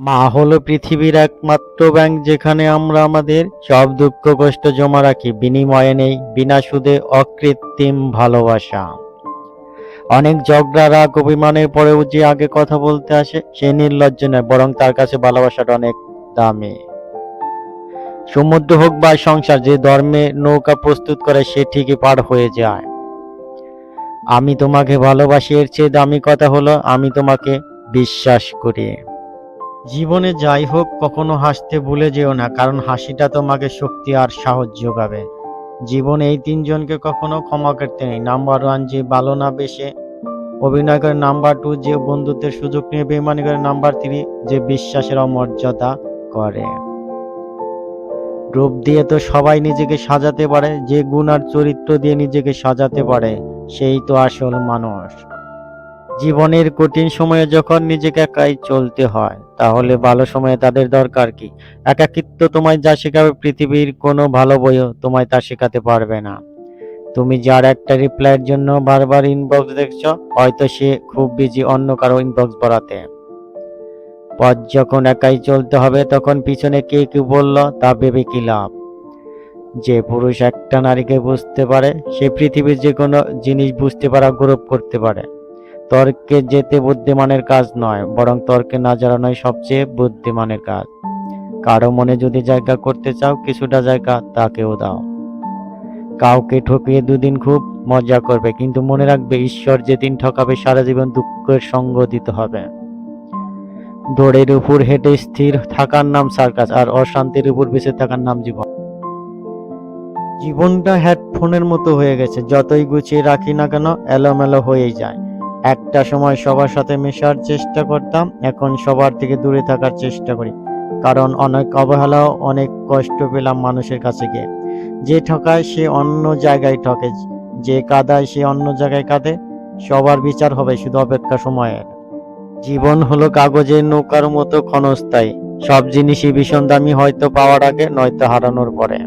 মা হলো পৃথিবীর একমাত্র ব্যাংক যেখানে আমরা আমাদের সব দুঃখ কষ্ট জমা রাখি, বিনিময়ে নেই, বিনা সুদে অকৃত্রিম ভালোবাসা। অনেক ঝগড়া, রাগ, অভিমানের পরেও যে আগে কথা বলতে আসে, সে নির্লজ্জ নয়, বরং তার কাছে ভালোবাসাটা অনেক দামি। সমুদ্র হোক বা সংসার, যে ধর্মে নৌকা প্রস্তুত করে, সে ঠিকই পার হয়ে যায়। আমি তোমাকে ভালোবাসি, এর চেয়ে দামি কথা হলো, আমি তোমাকে বিশ্বাস করি। জীবনে যাই হোক, কখনো হাসতে ভুলে যেও না, কারণ হাসিটা তোমাকে শক্তি আর সাহস যোগাবে। জীবনে এই তিনজনকে কখনো ক্ষমা করতে নেই। নাম্বার ওয়ান যে ভালো না বেশে অভিনয় করে নাম্বার টু যে বন্ধুত্বের সুযোগ নিয়ে বেমানি করে নাম্বার থ্রি যে বিশ্বাসের অমর্যাদা করে। রূপ দিয়ে তো সবাই নিজেকে সাজাতে পারে, যে গুণ আর চরিত্র দিয়ে নিজেকে সাজাতে পারে, সেই তো আসল মানুষ। জীবনের কঠিন সময়ে যখন নিজেকে একাই চলতে হয়, তাহলে ভালো সময়ে তাদের দরকার কি? একাকিত্ব তোমায় যা শেখাবে, পৃথিবীর কোনো ভালো বইও তোমায় তা শেখাতে পারবে না। তুমি যার একটা রিপ্লাইয়ের জন্য বারবার ইনবক্স দেখছ, হয়তো সে খুব বিজি অন্য কারও ইনবক্স ভরাতে পথ যখন একাই চলতে হবে, তখন পিছনে কে কি বলল, তা ভেবে কি লাভ? যে পুরুষ একটা নারীকে বুঝতে পারে, সে পৃথিবীর যে কোনো জিনিস বুঝতে পারা গৌরব করতে পারে। তর্কে যেতে বুদ্ধিমানের কাজ নয়, বরং তর্কে না জানানোই সবচেয়ে বুদ্ধিমানের কাজ। কারও মনে যদি জায়গা করতে চাও, কিছুটা জায়গা তাকেও দাও। কাউকে ঠকিয়ে দুদিন খুব মজা করবে, কিন্তু মনে রাখবে ঈশ্বর যেদিন ঠকাবে, সারা জীবন দুঃখের সঙ্গ দিতে হবে। দৌড়ের উপর হেঁটে স্থির থাকার নাম সার্কাস, আর অশান্তির উপর বেঁচে থাকার নাম জীবন। জীবনটা হেডফোনের মতো হয়ে গেছে, যতই গুছিয়ে রাখি না কেন, এলোমেলো হয়েই যায়। একটা সময় সবার সাথে মেশার চেষ্টা করতাম, এখন সবার থেকে দূরে থাকার চেষ্টা করি। কারণ অনেক অবহেলাও অনেক কষ্ট পেলাম মানুষের কাছে গিয়ে। যে ঠকায় সে অন্য জায়গায় ঠকে, যে কাদায় সে অন্য জায়গায় কাঁদে, সবার বিচার হবে শুধু অপেক্ষা সময়ের। জীবন হলো কাগজের নৌকার মতো ক্ষণস্থায়ী। সব জিনিসই ভীষণ দামি, হয়তো পাওয়ার আগে, নয়তো হারানোর পরে।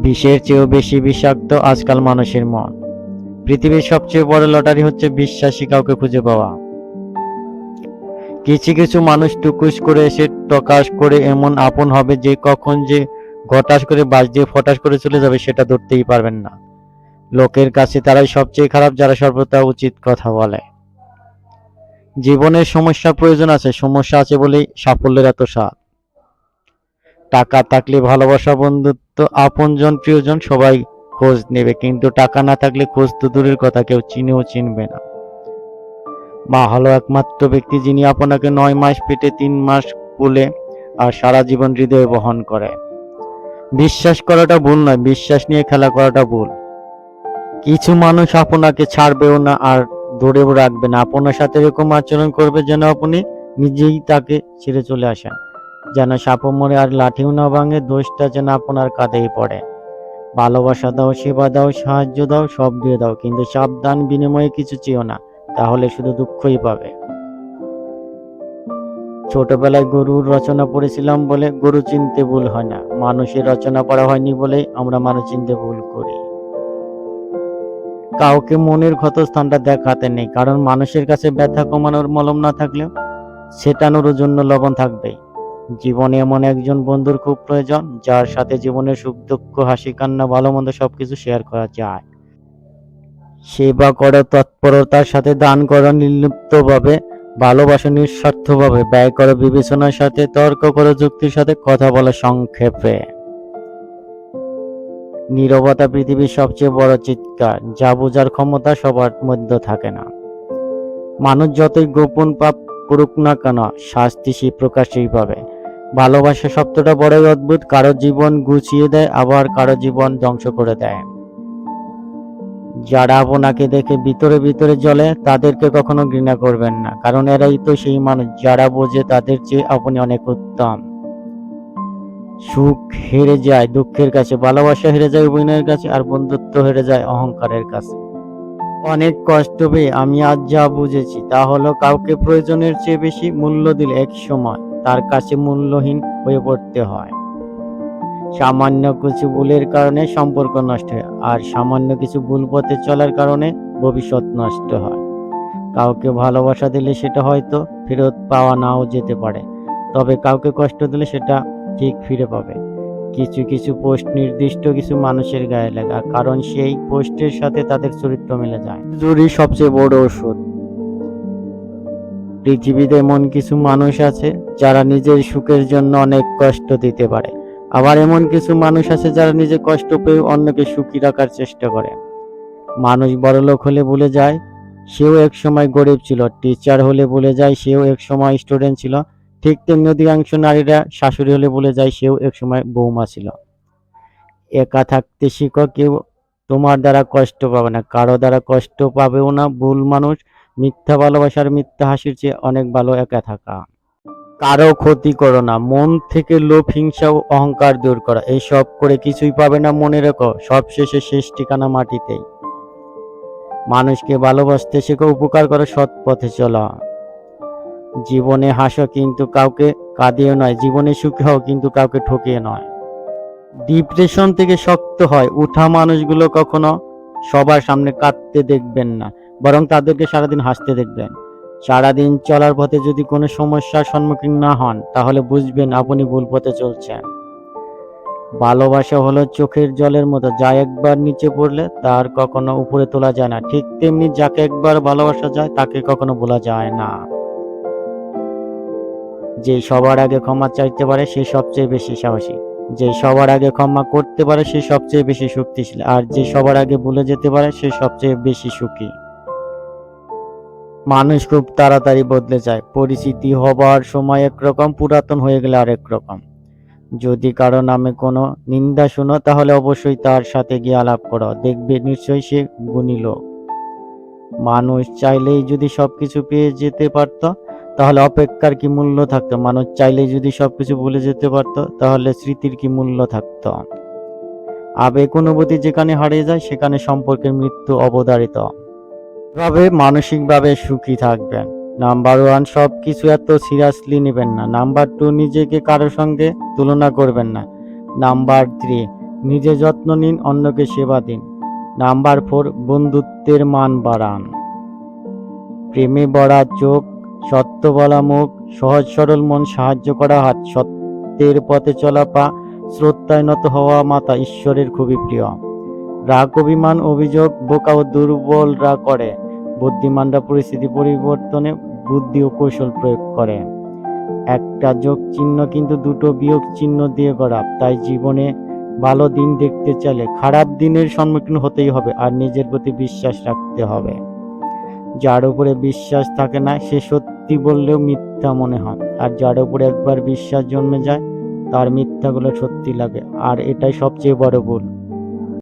বিষের চেয়েও বেশি বিষাক্ত আজকাল মানুষের মন। পৃথিবীর সবচেয়ে বড় লটারি হচ্ছে বিশ্বাসী কাউকে খুঁজে পাওয়া। কিছু কিছু মানুষ টুকুস করে এসে টকাশ করে এমন আপন হবে যে কখন যে ঘটাস করে বাজ দিয়ে ফটাস করে চলে যাবে সেটা ধরতেই পারবেন না। লোকের কাছে তারাই সবচেয়ে খারাপ যারা সর্বদা উচিত কথা বলে। জীবনের সমস্যা প্রয়োজন আছে, সমস্যা আছে বলেই সাফল্যের এত স্বাদ। টাকা থাকলে ভালোবাসা, বন্ধুত্ব, আপনজন, প্রিয়জন সবাই খোঁজ নেবে, কিন্তু টাকা না থাকলে খোঁজ তো দূরের কথা, কেউ চিনেও চিনবে না। মা হলো একমাত্র ব্যক্তি যিনি আপনাকে নয় মাস পেটে তিন মাস কুলে আর সারা জীবন হৃদয়ে বহন করে। বিশ্বাস করাটা ভুল নয়, বিশ্বাস নিয়ে খেলা করাটা ভুল। কিছু মানুষ আপনাকে ছাড়বেও না আর ধরেও রাখবে না। আপনার সাথে এরকম আচরণ করবে যেন আপনি নিজেই তাকে ছেড়ে চলে আসেন, যেন সাপ মরে আর লাঠিও না ভাঙে, দোষটা যেন আপনার কাঁধেই পড়ে। ভালোবাসা দাও, সেবা দাও, সাহায্য দাও, সব দিয়ে দাও, কিন্তু সাবধান বিনিময়ে কিছু চেয়েও না, তাহলে শুধু দুঃখই পাবে। ছোটবেলায় গরুর রচনা পড়েছিলাম বলে গরু চিনতে ভুল হয় না, মানুষের রচনা পড়া হয়নি বলেই আমরা মানুষ চিনতে ভুল করি। কাউকে মনের ক্ষতস্থানটা দেখাতে নেই, কারণ মানুষের কাছে ব্যথা কমানোর মলম না থাকলেও সেটানোর জন্য লবণ থাকবেই। জীবনে এমন একজন বন্ধুর খুব প্রয়োজন, যার সাথে জীবনের সুখ, দুঃখ, হাসি, কান্না, ভালো মন্দ সবকিছু শেয়ার করা যায়। সেবা করো তৎপরতার সাথে দান করো নির্লিপ্তভাবে, ভালোবাসা নিঃস্বার্থভাবে, ব্যয় করো বিবেচনার সাথে, তর্ক করো যুক্তির সাথে কথা বলো সংক্ষেপে। নীরবতা পৃথিবীর সবচেয়ে বড় চিৎকার, যা বোঝার ক্ষমতা সবার মধ্যে থাকে না। মানুষ যতই গোপন পাপ করুক না কেন, শাস্তি সে প্রকাশেই পাবে। ভালোবাসা শব্দটা বড়ই অদ্ভুত, কারও জীবন গুছিয়ে দেয়, আবার কারও জীবন ধ্বংস করে দেয়। যারা আপনাকে দেখে ভিতরে ভিতরে জ্বলে, তাদেরকে কখনো ঘৃণা করবেন না, কারণ এরাই তো সেই মানুষ, যারা বোঝে তাদের চেয়ে আপনি অনেক উত্তম। সুখ হেরে যায়, দুঃখের কাছে, ভালোবাসা হেরে যায়, অভিনয়ের কাছে, আর বন্ধুত্ব হেরে যায়, অহংকারের কাছে। অনেক কষ্ট পেয়ে আমি আজ যা বুঝেছি, তা হলো কাউকে প্রয়োজনের চেয়ে বেশি মূল্য দিলে এক সময়। তার কাছে মূল্যহীন হয়ে পড়তে হয়। সামান্য কিছু ভুলের কারণে সম্পর্ক নষ্ট হয় আর সামান্য কিছু ভুল পথে চলার কারণে ভবিষ্যৎ নষ্ট হয়। কাউকে ভালোবাসা দিলে সেটা হয়তো ফেরত পাওয়া নাও যেতে পারে, তবে কাউকে কষ্ট দিলে সেটা ঠিক ফিরে পাবে। কিছু কিছু পোস্ট নির্দিষ্ট কিছু মানুষের গায়ে লাগা, কারণ সেই পোস্টের সাথে তাদের চরিত্র মিলে যায়। জুরি সবচেয়ে বড় ওষুধ। পৃথিবীতে এমন কিছু মানুষ আছে যারা নিজের সুখের জন্য অনেক কষ্ট দিতে পারে। আবার এমন কিছু মানুষ আছে যারা নিজে কষ্ট পেয়ে অন্যকে সুখী রাখার চেষ্টা করে। মানুষ বড়লোক হলে ভুলে যায়, সেও এক সময় গরিব ছিল। টিচার হলে ভুলে যায়, সেও এক সময় স্টুডেন্ট ছিল। ঠিক তেমনি অধিকাংশ নারীরা শাশুড়ি হলে ভুলে যায়, সেও এক সময় বৌমা ছিল। একা থাকতে শিখো, কেউ তোমার দ্বারা কষ্ট পাবে না। কারও দ্বারা কষ্ট পাবেও না। ভুল মানুষ মিথ্যা ভালোবাসার মিথ্যা হাসির চেয়ে অনেক ভালো একা থাকা। কারও ক্ষতি করো না। মন থেকে লোভ, হিংসা ও অহংকার দূর করা। এইসব করে কিছুই পাবে না মনে রেখো। সব শেষে ঠিকানা মাটিতেই। মানুষকে ভালোবাসতে শেখো, উপকার করো, সৎ পথে চলা। জীবনে হাসো কিন্তু কাউকে কাঁদিয়ে নয়। জীবনে সুখী হও কিন্তু কাউকে ঠকিয়ে নয়। ডিপ্রেশন থেকে শক্ত হয়। উঠা মানুষগুলো কখনো সবার সামনে কাঁদতে দেখবেন না, বরং তাদেরকে সারাদিন হাসতে দেখবেন। সারাদিন চলার পথে যদি কোনো সমস্যার সম্মুখীন না হন, তাহলে বুঝবেন আপনি ভুল পথে চলছেন। ভালোবাসা হলো চোখের জলের মতো, যা একবার নিচে পড়লে তার কখনো উপরে তোলা যায় না। ঠিক তেমনি যাকে একবার ভালোবাসা যায়, তাকে কখনো ভোলা যায় না। যে সবার আগে ক্ষমা চাইতে পারে, সে সবচেয়ে বেশি সাহসী। যে সবার আগে ক্ষমা করতে পারে, সে সবচেয়ে বেশি শক্তিশালী। আর যে সবার আগে ভুলে যেতে পারে, সে সবচেয়ে বেশি সুখী। মানুষ খুব তাড়াতাড়ি বদলে যায়। পরিচিতি হবার সময় একরকম, পুরাতন হয়ে গেলে আরেক রকম। যদি কারও নামে কোনো নিন্দা শুনো, তাহলে অবশ্যই তার সাথে গিয়ে আলাপ করো। দেখবে নিশ্চয়ই সে গুণী লোক। মানুষ চাইলেই যদি সবকিছু পেয়ে যেতে পারতো, তাহলে অপেক্ষার কি মূল্য থাকতো? মানুষ চাইলেই যদি সবকিছু ভুলে যেতে পারতো, তাহলে স্মৃতির কি মূল্য থাকত? আবেগ অনুভূতি যেখানে হারিয়ে যায়, সেখানে সম্পর্কের মৃত্যু অবধারিত। ভাবে মানসিকভাবে সুখী থাকবেন। নাম্বার ওয়ান সব কিছু এত সিরিয়াসলি নেবেন না। নাম্বার টু নিজেকে কারোর সঙ্গে তুলনা করবেন না। নাম্বার থ্রি নিজে যত্ন নিন, অন্যকে সেবা দিন। নাম্বার ফোর বন্ধুত্বের মান বাড়ান। প্রেমে বড়া চোখ, সত্য বলা মুখ, সহজ সরল মন সাহায্য করা হাত, সত্যের পথে চলা পা, শ্রদ্ধায় নত হওয়া মাতা ঈশ্বরের খুবই প্রিয়। রাগ, অভিমান, অভিযোগ, বোকা ও দুর্বলরা করে। বুদ্ধিমানরা পরিস্থিতি পরিবর্তনে বুদ্ধি ও কৌশল প্রয়োগ করে। একটা যোগ চিহ্ন কিন্তু দুটো বিয়োগ চিহ্ন দিয়ে করা তাই জীবনে ভালো দিন দেখতে চাইলে খারাপ দিনের সম্মুখীন হতেই হবে আর নিজের প্রতি বিশ্বাস রাখতে হবে। যার উপরে বিশ্বাস থাকে না, সে সত্যি বললেও মিথ্যা মনে হয়। আর যার উপরে একবার বিশ্বাস জন্মে যায়, তার মিথ্যাগুলো সত্যি লাগে। আর এটাই সবচেয়ে বড় ভুল।